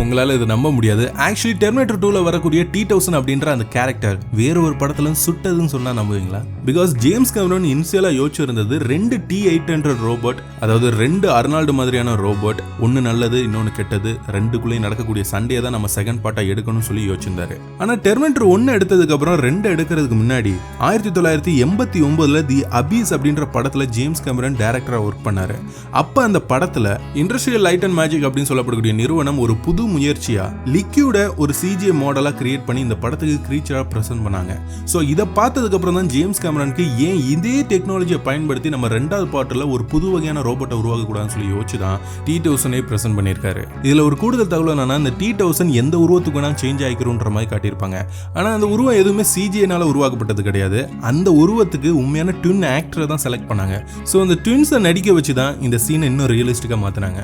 உங்களால் இது நம்ப முடியாது. ஆக்சுவலி டெர்மினேட்டர் டூவில் வரக்கூடிய டி தௌசண்ட் அப்படின்ற அந்த கேரக்டர் வேற ஒரு படத்துல சுட்டதுன்னு சொன்னால் நம்புவீங்களா? பிகாஸ் ஜேம்ஸ் கவரன் இன்சியலாக யோசிச்சு இருந்தது ரெண்டு டி எயிட் ஹண்ட்ரட் ரோபோட் அதாவது ரெண்டு அர்னால்டு மாதிரியான ரோபோட் ஒன்று நல்லது இன்னொன்று கெட்டது ரெண்டுக்குள்ளேயும் நடக்கக்கூடிய சண்டையை தான் நம்ம செகண்ட் பார்ட்டாக எடுக்கணும்னு சொல்லி யோசிச்சிருந்தாரு. ஆனால் டெர்மினேட்டர் ஒன்று எடுத்ததுக்கப்புறம் ரெண்டு எடுக்கிறதுக்கு முன்னாடி ஆயிரத்தி தொள்ளாயிரத்தி எண்பத்தி ஒன்பதில் தி அபீஸ் அப்படின்ற படத்தில் ஜேம்ஸ் கேமரன் டேரக்டராக ஒர்க் பண்ணார். அப்போ அந்த படத்தில் இண்டஸ்ட்ரியல் லைட் அண்ட் மேஜிக் அப்படின்னு சொல்லப்படக்கூடிய நிறுவனம் ஒரு புது முயற்சியா? லிக்யூட ஒரு சிஜிஏ மாடலா கிரியேட் பண்ணி இந்த படத்துக்கு கிரீச்சரா பிரசன்ட் பண்ணாங்க. ஸோ இதை பார்த்ததுக்கு அப்புறம் தான் ஜேம்ஸ் கேமரனுக்கு ஏன் இதே டெக்னாலஜியை பயன்படுத்தி நம்ம ரெண்டாவது பாட்டில் ஒரு புது வகையான ரோபோட்டை உருவாக்க கூடாதுன்னு சொல்லி யோசிச்சு தான் டி தௌசண்டே பிரசன்ட் பண்ணியிருக்காரு. இதுல ஒரு கூடுதல் தகவல் என்னன்னா இந்த டி தௌசண்ட் எந்த உருவத்துக்கு வேணா சேஞ்ச் ஆகிக்கிறோன்ற மாதிரி காட்டியிருப்பாங்க. ஆனா அந்த உருவம் எதுவுமே சிஜிஏனால உருவாக்கப்பட்டது கிடையாது. அந்த உருவத்துக்கு உண்மையான ட்வின் ஆக்டரை தான் செலக்ட் பண்ணாங்க. ஸோ அந்த ட்வின்ஸை நடிக்க வச்சு தான் இந்த சீனை இன்னும் ரியலிஸ்டிக்காக மாற்றினாங்க